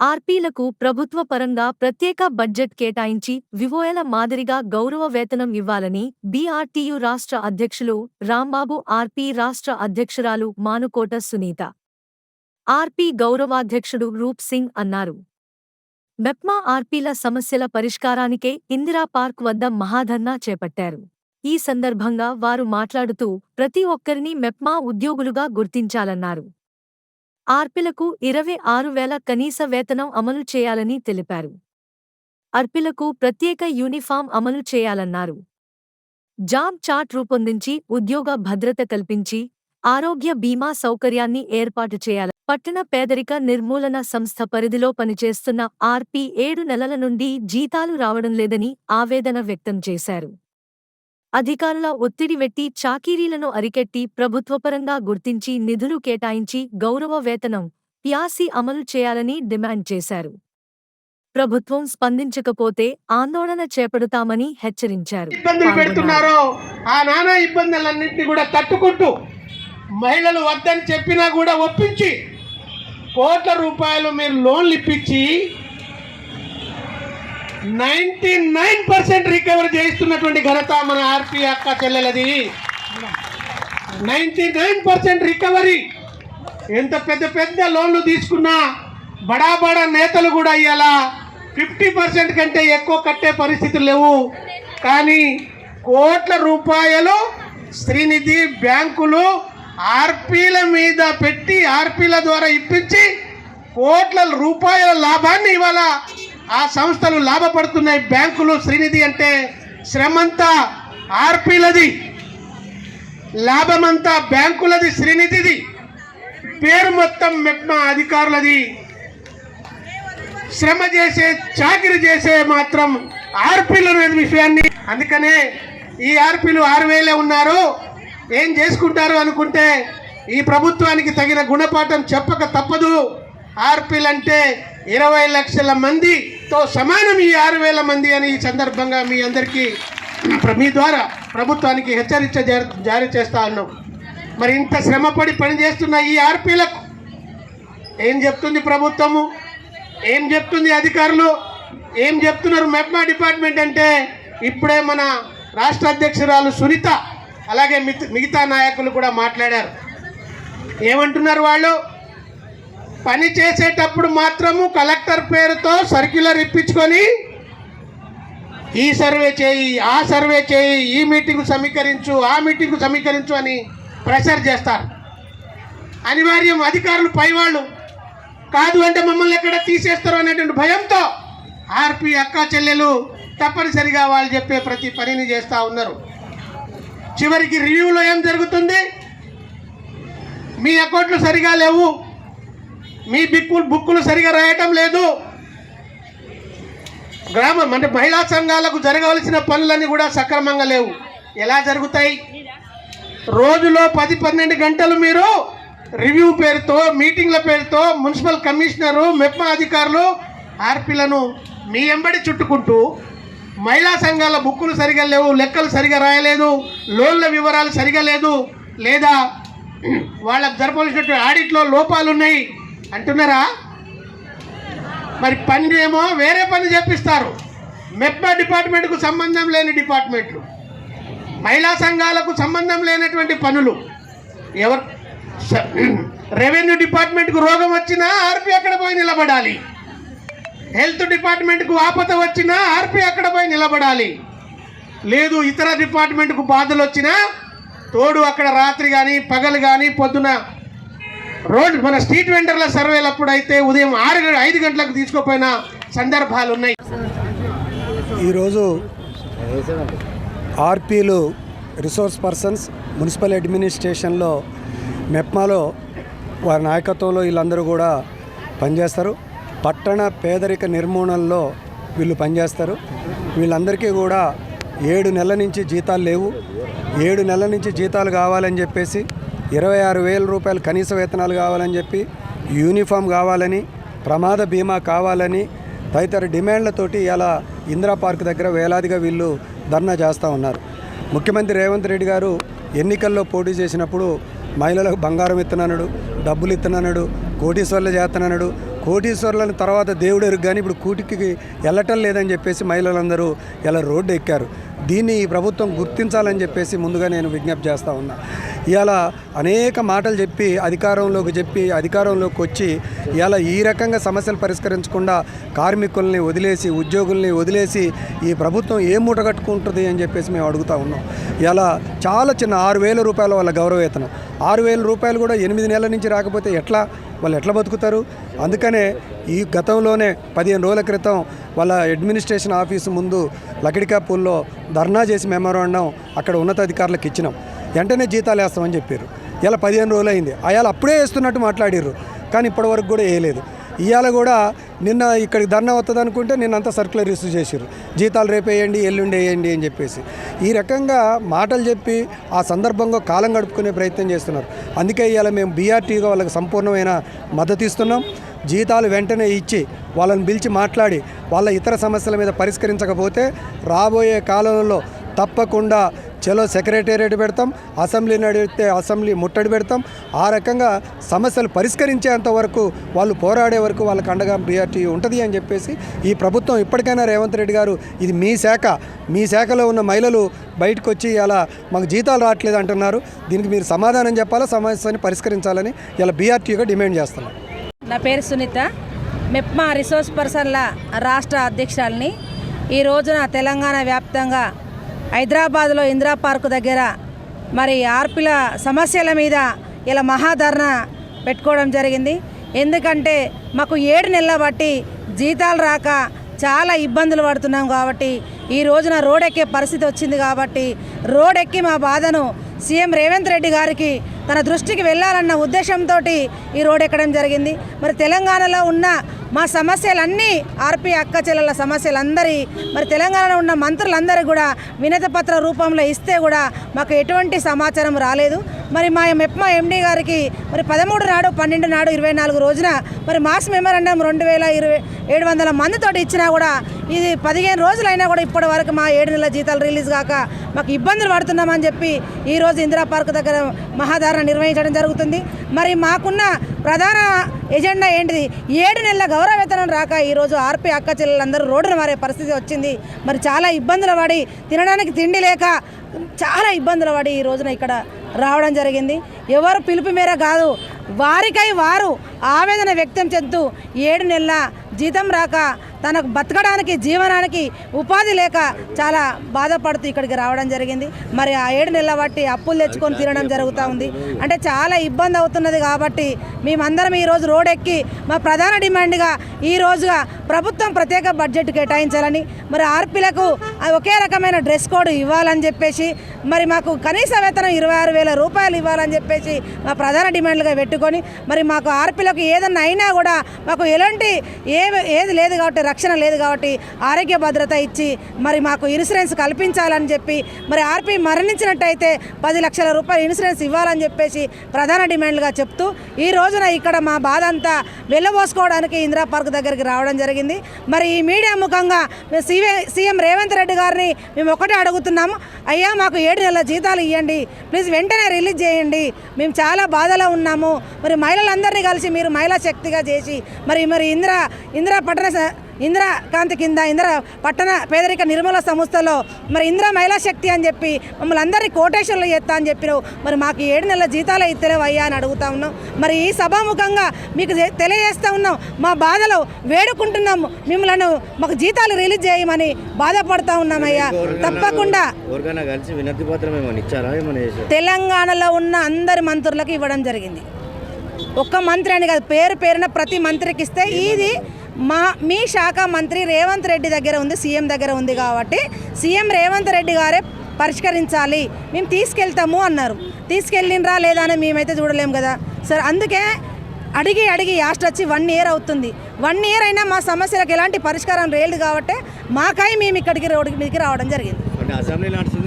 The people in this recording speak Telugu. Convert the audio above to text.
ఆర్పీలకు ప్రభుత్వ పరంగా ప్రత్యేక బడ్జెట్ కేటాయించి వివోయల మాదిరిగా గౌరవ వేతనం ఇవ్వాలని బీఆర్టీయు రాష్ట్ర అధ్యక్షులు రాంబాబు ఆర్పీ రాష్ట్ర అధ్యక్షురాలు మానుకోట సునీత. ఆర్పీ గౌరవాధ్యక్షుడు రూప్ సింగ్ అన్నారు. మెప్మా ఆర్పీల సమస్యల పరిష్కారానికే ఇందిరా పార్క్ వద్ద మహాధర్నా చేపట్టారు. ఈ సందర్భంగా వారు మాట్లాడుతూ ప్రతి ఒక్కరినీ మెప్మా ఉద్యోగులుగా గుర్తించాలన్నారు. ఆర్పిలకు ఇరవై ఆరు వేల కనీస వేతనం అమలు చేయాలని తెలిపారు. అర్పిలకు ప్రత్యేక యూనిఫామ్ అమలు చేయాలన్నారు. జాబ్ చార్ట్ రూపొందించి ఉద్యోగ భద్రత కల్పించి ఆరోగ్య బీమా సౌకర్యాన్ని ఏర్పాటు చేయాలి పట్టణ పేదరిక నిర్మూలన సంస్థ పరిధిలో పనిచేస్తున్న ఆర్పీ ఏడు నెలల నుండి జీతాలు రావడం లేదని ఆవేదన వ్యక్తం చేశారు. అధికారుల ఒత్తిడి వెట్టి చాకీరీలను అరికెట్టి ప్రభుత్వపరంగా గుర్తించి నిధులు కేటాయించి గౌరవ వేతనం ప్యాసి అమలు చేయాలని డిమాండ్ చేశారు. ప్రభుత్వం స్పందించకపోతే ఆందోళన చేపడతామని హెచ్చరించారు. ఇబ్బందులు పెడుతున్నారో. ఆ నానా ఇబ్బందులన్నింటినీ కూడా తట్టుకుంటూ మహిళలు వద్దని చెప్పినా కూడా ఒప్పించి కోట్ల రూపాయలు మీరు లోన్లు ఇప్పించి నైంటీ నైన్ పర్సెంట్ రికవరీ చేయిస్తున్నటువంటి ఘనత మన ఆర్పీ అక్క చెల్లెలది. Ninety nine percent recovery. ఎంత పెద్ద పెద్ద లోన్లు తీసుకున్నా బడా బడా నేతలు కూడా ఇవ్వాలా ఫిఫ్టీ పర్సెంట్ కంటే ఎక్కువ కట్టే పరిస్థితులు లేవు. కానీ కోట్ల రూపాయలు శ్రీనిధి బ్యాంకులు ఆర్పీల మీద పెట్టి ఆర్పీల ద్వారా ఇప్పించి కోట్ల రూపాయల లాభాన్ని ఇవాళ ఆ సంస్థలు లాభపడుతున్నాయి బ్యాంకులు శ్రీనిధి అంటే శ్రమంతా ఆర్పీలది లాభమంతా బ్యాంకులది శ్రీనిధిది. పేరు మొత్తం మెప్మా అధికారులది. శ్రమ చేసే చాకిరి చేసే మాత్రం ఆర్పీలు అనే విషయాన్ని. అందుకనే ఈ ఆర్పీలు ఆరు వేలే ఉన్నారు. ఏం చేసుకుంటారు అనుకుంటే ఈ ప్రభుత్వానికి తగిన గుణపాఠం చెప్పక తప్పదు. ఆర్పీలంటే ఇరవై లక్షల మంది తో సమానం ఈ ఆరు వేల మంది అని ఈ సందర్భంగా మీ అందరికీ ప్ర- మీ ద్వారా ప్రభుత్వానికి హెచ్చరిక జారీ- జారీ చేస్తా ఉన్నాం. మరి ఇంత శ్రమపడి పనిచేస్తున్న ఈ ఆర్పీలకు ఏం చెప్తుంది ప్రభుత్వము? ఏం చెప్తుంది అధికారులు? ఏం చెప్తున్నారు మెప్మా డిపార్ట్మెంట్ అంటే ఇప్పుడే మన రాష్ట్ర అధ్యక్షురాలు సునీత అలాగే మిగతా నాయకులు కూడా మాట్లాడారు. ఏమంటున్నారు వాళ్ళు? పని చేసేటప్పుడు మాత్రము కలెక్టర్ పేరుతో సర్క్యులర్ ఇప్పించుకొని ఈ సర్వే చేయి ఆ సర్వే చేయి ఈ మీటింగ్ సమీకరించు ఆ మీటింగ్ సమీకరించు అని ప్రెషర్ చేస్తారు. అనివార్యం అధికారులు పైవాళ్ళు. కాదు అంటే మమ్మల్ని ఎక్కడ తీసేస్తారు అనేటువంటి భయంతో ఆర్పి అక్క చెల్లెలు తప్పనిసరిగా వాళ్ళు చెప్పే ప్రతి పనిని చేస్తూ ఉన్నారు. చివరికి రివ్యూలో ఏం జరుగుతుంది? మీ అకౌంట్లు సరిగా లేవు. మీ బిక్కులు బుక్కులు సరిగా రాయటం లేదు. గ్రామం అంటే మహిళా సంఘాలకు జరగవలసిన పనులన్నీ కూడా సక్రమంగా లేవు. ఎలా జరుగుతాయి? రోజులో పది పన్నెండు గంటలు మీరు రివ్యూ పేరుతో మీటింగ్ల పేరుతో మున్సిపల్ కమిషనరు మెప్మా అధికారులు ఆర్పీలను మీ ఎంబడి చుట్టుకుంటూ మహిళా సంఘాల బుక్కులు సరిగా లేవు లెక్కలు సరిగా రాయలేదు లోన్ల వివరాలు సరిగా లేదు లేదా వాళ్ళకు జరపవలసినటువంటి ఆడిట్లో లోపాలు ఉన్నాయి అంటున్నారా? మరి పని ఏమో వేరే పని చేపిస్తారు. మెప్మా డిపార్ట్మెంట్కు సంబంధం లేని డిపార్ట్మెంట్లు. మహిళా సంఘాలకు సంబంధం లేనటువంటి పనులు. ఎవరు? రెవెన్యూ డిపార్ట్మెంట్కు రోగం వచ్చినా ఆర్పి అక్కడ పోయి నిలబడాలి. హెల్త్ డిపార్ట్మెంట్కు ఆపద వచ్చినా ఆర్పి అక్కడ పోయి నిలబడాలి. లేదు ఇతర డిపార్ట్మెంట్కు బాధలు వచ్చినా తోడు అక్కడ రాత్రి కానీ పగలు కానీ పొద్దున రోడ్ మన స్ట్రీట్ వెండర్ల సర్వేలప్పుడు అయితే ఉదయం ఆరు ఐదు గంటలకు తీసుకోపోయిన సందర్భాలు ఉన్నాయి. ఈరోజు ఆర్పీలు రిసోర్స్ పర్సన్స్ మున్సిపల్ అడ్మినిస్ట్రేషన్లో మెప్మాలో వారి నాయకత్వంలో వీళ్ళందరూ కూడా పనిచేస్తారు. పట్టణ పేదరిక నిర్మూలనలో వీళ్ళు పనిచేస్తారు. వీళ్ళందరికీ కూడా ఏడు నెలల నుంచి జీతాలు లేవు. ఏడు నెలల నుంచి జీతాలు కావాలని చెప్పేసి ఇరవై ఆరు వేల రూపాయలు కనీస వేతనాలు కావాలని చెప్పి యూనిఫామ్ కావాలని ప్రమాద బీమా కావాలని తదితర డిమాండ్లతోటి ఇలా ఇందిరా పార్క్ దగ్గర వేలాదిగా వీళ్ళు ధర్నా చేస్తూ ఉన్నారు. ముఖ్యమంత్రి రేవంత్ రెడ్డి గారు ఎన్నికల్లో పోటీ చేసినప్పుడు మహిళలకు బంగారం ఇస్తున్నాడు డబ్బులు ఇస్తున్నాడు కోటీశ్వర్లు చేస్తున్నాడు కోటీశ్వరులను తర్వాత దేవుడు ఎరుగు కానీ ఇప్పుడు కూటికి వెళ్ళటం లేదని చెప్పేసి మహిళలందరూ ఇలా రోడ్డు ఎక్కారు. దీన్ని ఈ ప్రభుత్వం గుర్తించాలని చెప్పేసి ముందుగా నేను విజ్ఞప్తి చేస్తూ ఉన్నా. ఇవాళ అనేక మాటలు చెప్పి అధికారంలోకి చెప్పి అధికారంలోకి వచ్చి ఇవాళ ఈ రకంగా సమస్యలు పరిష్కరించకుండా కార్మికుల్ని వదిలేసి ఉద్యోగుల్ని వదిలేసి ఈ ప్రభుత్వం ఏ మూట కట్టుకుంటుంది అని చెప్పేసి మేము అడుగుతా ఉన్నాం. ఇలా చాలా చిన్న ఆరు వేల రూపాయల వాళ్ళ గౌరవేతనం ఆరు వేల రూపాయలు కూడా ఎనిమిది నెలల నుంచి రాకపోతే ఎట్లా? వాళ్ళు ఎట్లా బతుకుతారు? అందుకనే ఈ గతంలోనే పదిహేను రోజుల క్రితం వాళ్ళ అడ్మినిస్ట్రేషన్ ఆఫీసు ముందు లకిడికాపూల్లో ధర్నా చేసి మెమోరాండం అక్కడ ఉన్నతాధికారులకు ఇచ్చినాం. వెంటనే జీతాలు వేస్తామని చెప్పారు. ఇలా పదిహేను రోజులు అయింది. అయాల అప్పుడే వేస్తున్నట్టు మాట్లాడారు. కానీ ఇప్పటివరకు కూడా వేయలేదు. ఇవాళ కూడా నిన్న ఇక్కడికి ధర్నా వస్తుంది అనుకుంటే నిన్నంతా సర్కులర్ ఇష్యూ చేశారు జీతాలు రేపు వేయండి ఎల్లుండి వేయండి అని చెప్పేసి. ఈ రకంగా మాటలు చెప్పి ఆ సందర్భంగా కాలం గడుపుకునే ప్రయత్నం చేస్తున్నారు. అందుకే ఇవాళ మేము బీఆర్టీగా వాళ్ళకి సంపూర్ణమైన మద్దతు ఇస్తున్నాం. జీతాలు వెంటనే ఇచ్చి వాళ్ళని పిలిచి మాట్లాడి వాళ్ళ ఇతర సమస్యల మీద పరిష్కరించకపోతే రాబోయే కాలంలో తప్పకుండా చలో సెక్రటేరియట్ పెడతాం అసెంబ్లీ నడిపితే అసెంబ్లీ ముట్టడి పెడతాం. ఆ రకంగా సమస్యలు పరిష్కరించేంత వరకు వాళ్ళు పోరాడే వరకు వాళ్ళకి అండగా బీఆర్టీ ఉంటుంది అని చెప్పేసి ఈ ప్రభుత్వం ఇప్పటికైనా రేవంత్ రెడ్డి గారు ఇది మీ శాఖ మీ శాఖలో ఉన్న మహిళలు బయటకు వచ్చి అలా మాకు జీతాలు రావట్లేదు అంటున్నారు. దీనికి మీరు సమాధానం చెప్పాలా సమస్యని పరిష్కరించాలని ఇలా బీఆర్టీగా డిమాండ్ చేస్తున్నాం నా పేరు సునీత. మెప్మా రిసోర్స్ పర్సన్ల రాష్ట్ర అధ్యక్షురాలిని. ఈ రోజున తెలంగాణ వ్యాప్తంగా హైదరాబాద్లో ఇందిరా పార్కు దగ్గర మరి ఆర్పిల సమస్యల మీద ఇలా మహాధరణ పెట్టుకోవడం జరిగింది. ఎందుకంటే మాకు ఏడు నెలల బట్టి జీతాలు రాక చాలా ఇబ్బందులు పడుతున్నాం కాబట్టి ఈ రోజున రోడ్ ఎక్కే పరిస్థితి వచ్చింది కాబట్టి రోడ్ ఎక్కి మా బాధను సీఎం రేవంత్ రెడ్డి గారికి తన దృష్టికి వెళ్ళాలన్న ఉద్దేశంతో ఈ రోడ్ ఎక్కడం జరిగింది. మరి తెలంగాణలో ఉన్న మా సమస్యలన్నీ ఆర్పీ అక్క చెల్లెల సమస్యలందరి మరి తెలంగాణలో ఉన్న మంత్రులందరూ కూడా వినతపత్ర రూపంలో ఇస్తే కూడా మాకు ఎటువంటి సమాచారం రాలేదు. మరి మా మెప్మా ఎండీ గారికి మరి పదమూడు నాడు పన్నెండు నాడు ఇరవై నాలుగు రోజున మరి మాస్ మెమరాండం రెండు వేల ఇరవై ఏడు వందల మందితోటి ఇచ్చినా కూడా ఇది పదిహేను రోజులైనా కూడా ఇప్పటి వరకు మా ఏడు నెలల జీతాలు రిలీజ్ కాక మాకు ఇబ్బందులు పడుతున్నామని చెప్పి ఈరోజు ఇందిరా పార్క్ దగ్గర మహాధారణ నిర్వహించడం జరుగుతుంది. మరి మాకున్న ప్రధాన ఎజెండా ఏంటిది? ఏడు నెలల గౌరవ వేతనం రాక ఈరోజు ఆర్పీ అక్క చెల్లెలందరూ రోడ్డున మారే పరిస్థితి వచ్చింది. మరి చాలా ఇబ్బందులు పడి తినడానికి తిండి లేక చాలా ఇబ్బందులు పడి ఈ రోజున ఇక్కడ రావడం జరిగింది. ఎవరు పిలుపు మేర కాదు వారికై వారు ఆవేదన వ్యక్తం చేస్తూ ఏడు నెలల జీతం రాక తనకు బతకడానికి జీవనానికి ఉపాధి లేక చాలా బాధపడుతూ ఇక్కడికి రావడం జరిగింది. మరి ఆ ఏడు నెలల బట్టి అప్పులు తెచ్చుకొని తినడం జరుగుతూ ఉంది. అంటే చాలా ఇబ్బంది అవుతున్నది కాబట్టి మేమందరం ఈరోజు రోడ్ ఎక్కి మా ప్రధాన డిమాండ్గా ఈ రోజుగా ప్రభుత్వం ప్రత్యేక బడ్జెట్ కేటాయించాలని మరి ఆర్పీలకు ఒకే రకమైన డ్రెస్ కోడ్ ఇవ్వాలని చెప్పేసి మరి మాకు కనీస వేతనం ఇరవై ఆరు వేల రూపాయలు ఇవ్వాలని చెప్పేసి మా ప్రధాన డిమాండ్లుగా పెట్టుకొని మరి మాకు ఆర్పీలకు ఏదన్నా అయినా కూడా మాకు ఎలాంటి ఏ ఏది లేదు కాబట్టి రక్షణ లేదు కాబట్టి ఆరోగ్య భద్రత ఇచ్చి మరి మాకు ఇన్సూరెన్స్ కల్పించాలని చెప్పి మరి ఆర్పి మరణించినట్టయితే పది లక్షల రూపాయలు ఇన్సూరెన్స్ ఇవ్వాలని చెప్పేసి ప్రధాన డిమాండ్లుగా చెప్తూ ఈ రోజున ఇక్కడ మా బాధ అంతా వెళ్ళబోసుకోవడానికి ఇందిరా పార్క్ దగ్గరికి రావడం జరిగింది. మరి ఈ మీడియా ముఖంగా మేము సీఎం సీఎం రేవంత్ రెడ్డి గారిని మేము ఒకటే అడుగుతున్నాము. అయ్యా మాకు ఏడు నెలల జీతాలు ఇవ్వండి ప్లీజ్ వెంటనే రిలీజ్ చేయండి. మేము చాలా బాధలో ఉన్నాము. మరి మహిళలందరినీ కలిసి మీరు మహిళా శక్తిగా చేసి మరి మరి ఇందిరా ఇందిరా పట్టణ స- ఇందిరా కాంతి కింద ఇందిరా పట్టణ పేదరిక నిర్మూల సంస్థలో మరి ఇందిరా మహిళా శక్తి అని చెప్పి మమ్మల్ని అందరినీ కోటేశ్వర్లు చేస్తా అని చెప్పినావు. మరి మాకు ఏడు నెలల జీతాలే ఇస్తలేవు అయ్యా అని అడుగుతా ఉన్నాం. మరి ఈ సభాముఖంగా మీకు తెలియజేస్తా ఉన్నాం. మా బాధలో వేడుకుంటున్నాము. మిమ్మల్ని మాకు జీతాలు రిలీజ్ చేయమని బాధపడతా ఉన్నామయ్యా. తప్పకుండా. తెలంగాణలో ఉన్న అందరి మంత్రులకు ఇవ్వడం జరిగింది. ఒక్క మంత్రి అని కాదు పేరు పేరున ప్రతి మంత్రికి ఇస్తే ఇది మా మీ శాఖ మంత్రి రేవంత్ రెడ్డి దగ్గర ఉంది సీఎం దగ్గర ఉంది కాబట్టి సీఎం రేవంత్ రెడ్డి గారే పరిష్కరించాలి. మేము తీసుకెళ్తాము అన్నారు. తీసుకెళ్ళినరా లేదా అని మేమైతే చూడలేము కదా. సరే అందుకే అడిగి అడిగి యాస్ట్ వచ్చి వన్ ఇయర్ అవుతుంది. వన్ ఇయర్ అయినా మా సమస్యలకు ఎలాంటి పరిష్కారం లేదు కాబట్టి మాకై మేము ఇక్కడికి రోడ్డు మీదకి రావడం జరిగింది.